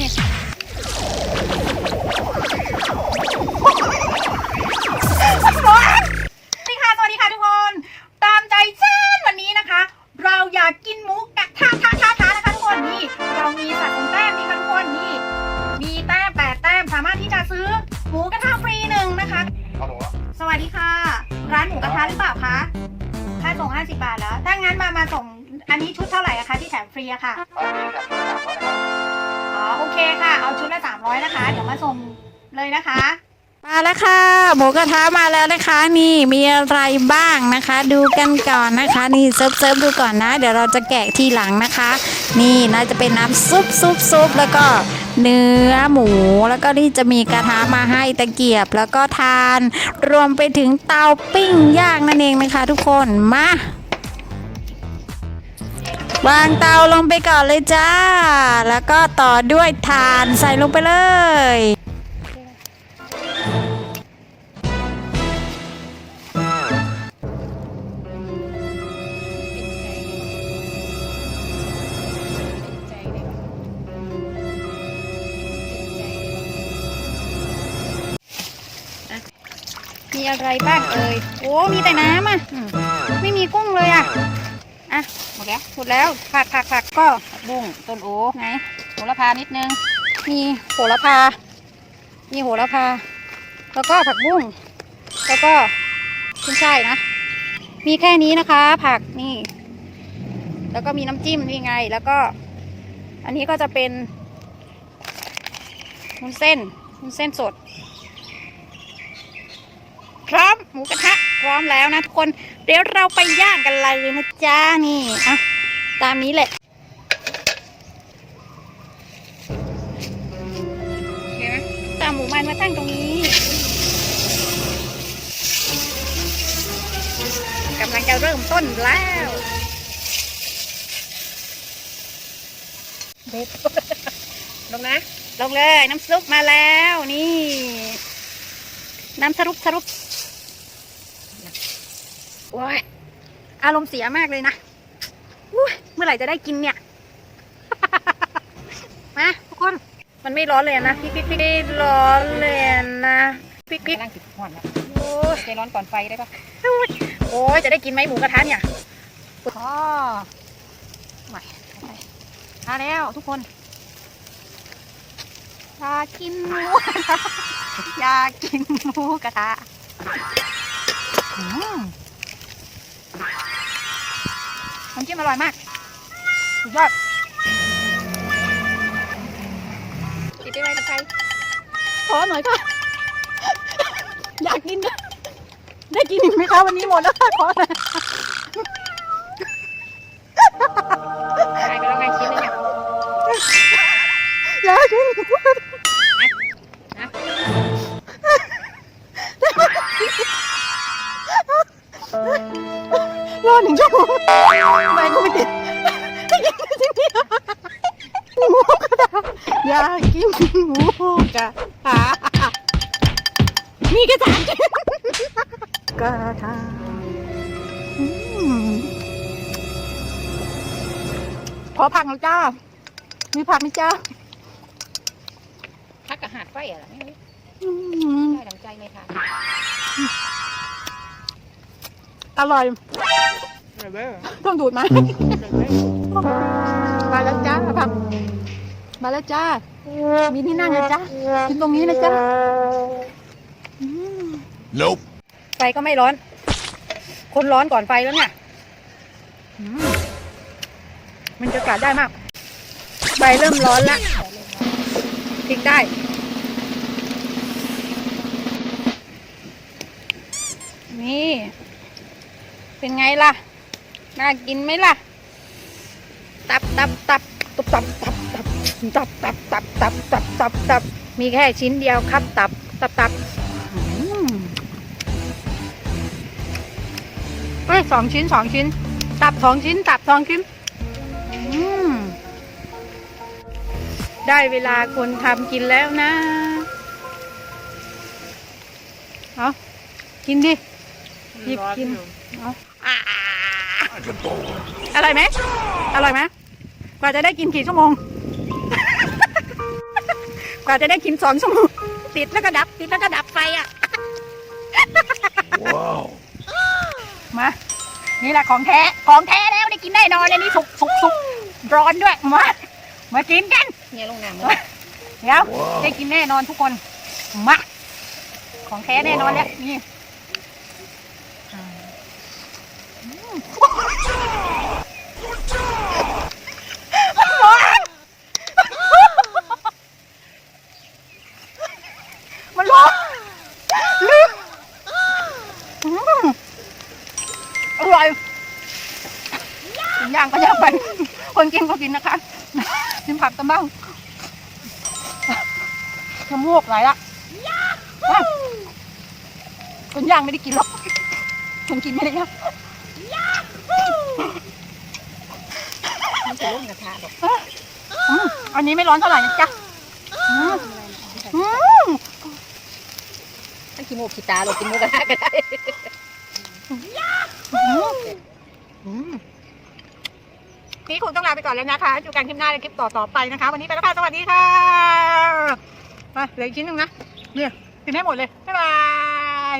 นี่ร้อนนี่ค่ะสวัสดีค่ะทุกคน ตามใจเช่นวันนี้นะคะ เราอยากกินหมูกระทะทะทะทะนะคะทุกคนนี่เรามีสะสมแต้มนี่ค่ะทุกคนนี่มีแต้มแปดแต้มสามารถที่จะซื้อหมูกระทะฟรีหนึ่งนะคะ ฮัลโหลสวัสดีค่ะ ร้านหมูกระทะหรือเปล่าคะค่าส่ง50บาทแล้วถ้างั้นมามาส่งอันนี้ชุดเท่าไหร่อะคะที่แถมฟรีอะค่ะ ตอนนี้แบบสามร้อยนะครับอ๋อโอ เอาชุดละ300นะคะ เดี๋ยวมาส่งเลยนะคะ มาแล้วค่ะ หมูกระทะมาแล้วนะคะ นี่มีอะไรบ้างนะคะ ดูกันก่อนนะคะ นี่เซิร์ฟเซิร์ฟดูก่อนนะ เดี๋ยวเราจะแกะทีหลังนะคะ นี่น่าจะเป็นน้ำซุปซุปซุปแล้วก็เนื้อหมูแล้วก็นี่จะมีกระทะมาให้ตะเกียบแล้วก็ทาน รวมไปถึงเตาปิ้งย่างนั่นเองนะคะ ทุกคนมา วางเตาลงไปก่อนเลยจ้า แล้วก็ต่อด้วยถ่านใส่ลงไปเลย มีอะไรบ้างเอ่ย โอ้ มีแต่น้ำอะ ไม่มีกุ้งเลยอะ อะหมดแล้วหมดแล้วผักผักผักก็บุ้งต้นโอไหนโหระพานิดนึง มีโหระพา มีโหระพา แล้วก็ผักบุ้งแล้วก็ขึ้นช่ายนะ มีแค่นี้นะคะ ผักนี่ แล้วก็มีน้ำจิ้มนี่ไง แล้วก็ อันนี้ก็จะเป็นมุนเส้นมุนเส้นสด พร้อมหมูกระทะ พร้อมแล้วนะทุกคนเดี๋ยวเราไปย่างกันเลยนะจ๊ะนี่อะตามนี้แหละโอเคไหมตามหมูมันมาตั้งตรงนี้กำลังจะเริ่มต้นแล้วเด็ดลงนะลงเลยน้ำซุปมาแล้วนี่ น้ำสรุปสรุป โอ้ยอารมณ์เสียมากเลยนะอุ๊ยเมื่อไหร่จะได้กินเนี่ย มาทุกคน มันไม่ร้อนเลยนะพี่พี่พี่ไม่ร้อนเลยนะพี่พี่กำลังติดห่อนแล้วโอ้ยใจร้อนก่อนไฟได้ปะโอ้ยจะได้กินไหมหมูกระทะเนี่ยอ๋อไม่มาแล้วทุกคนอยากกินหมูกระทะอยากกินหมูกระทะอืม น้ำจิ้มอร่อยมาก สุดยอดติดได้ไหมตะไคร้ขอหน่อยค่ะ อยากกินนะได้กินอีกไหมคะวันนี้หมดแล้วค่ะขอหน่อยตายไปแล้วไงชิ้นนึงเนี่ย อยากกิน นึ่งชั่วโมงไม่ก็ไม่ติดไม่กินจริงๆหมูกระทะอยากกินหมูกระทะมีกระทะกินกระทะอืมขอผักหน่อยจ้า มีผักไหมจ้าพักกับหาดไฟอะไรไม่รู้อืมได้ดังใจเลยค่ะอร่อยเบอร์ ต้องดูดไหมมาแล้วจ้าผักมาแล้วจ้า มีที่นั่งนะจ้ากินตรงนี้นะจ้าอืม Nope ไฟก็ไม่ร้อน คนร้อนก่อนไฟแล้วเนี่ยอืมมันจะกัดได้มากไฟเริ่มร้อนแล้วพลิกได้ นี่ เป็นไงล่ะ น่ากินไหมล่ะ ตับตับตับตับตับตับตับตับตับตับตับตับตับตับมีแค่ชิ้นเดียวครับตับตับตับอืมเอ้ยสองชิ้นสองชิ้น ตับสองชิ้น ตับสองชิ้นอืมได้เวลาคนทำกินแล้วนะ เอากินดิหยิบกิน เอา อ่าอร่อยไหมอร่อยไหมกว่าจะได้กินกี่ชั่วโมง กว่าจะได้กินสองชั่วโมง ติดแล้วก็ดับ ติดแล้วก็ดับไฟอะ Wow. มา นี่แหละของแท้ ของแท้แล้วได้กินแน่นอนเลยนี่สุกสุกสุกร้อนด้วย มา มากินกัน เนี่ยลงน้ำเลยเดี๋ยวว้าวได้กินแน่นอนทุกคน มา ของแท้แน่นอนแล้วนี่อืมมันร้อนลืมอืมอร่อยกินย่างก็ย่างไป คนกินก็กินนะคะกินผักกันบ้างน้ำมูกไหลละว้าวคนย่างไม่ได้กินหรอกคนกินไม่ได้ย่างมันจะลงกระทะหรอกอืมอันนี้ไม่ร้อนเท่าไหร่นะจ๊ะอืมอืมถ้าขี้มูกขี้ตาเรากินหมูกระทะก็ได้อืมอืม นี้คงต้องลาไปก่อนแล้วนะคะจูกันคลิปหน้าในคลิปต่อๆไปนะคะ วันนี้ไปแล้วค่ะสวัสดีค่ะมาเหลืออีกชิ้นหนึ่งนะเนี่ยกินให้หมดเลยบ๊ายบาย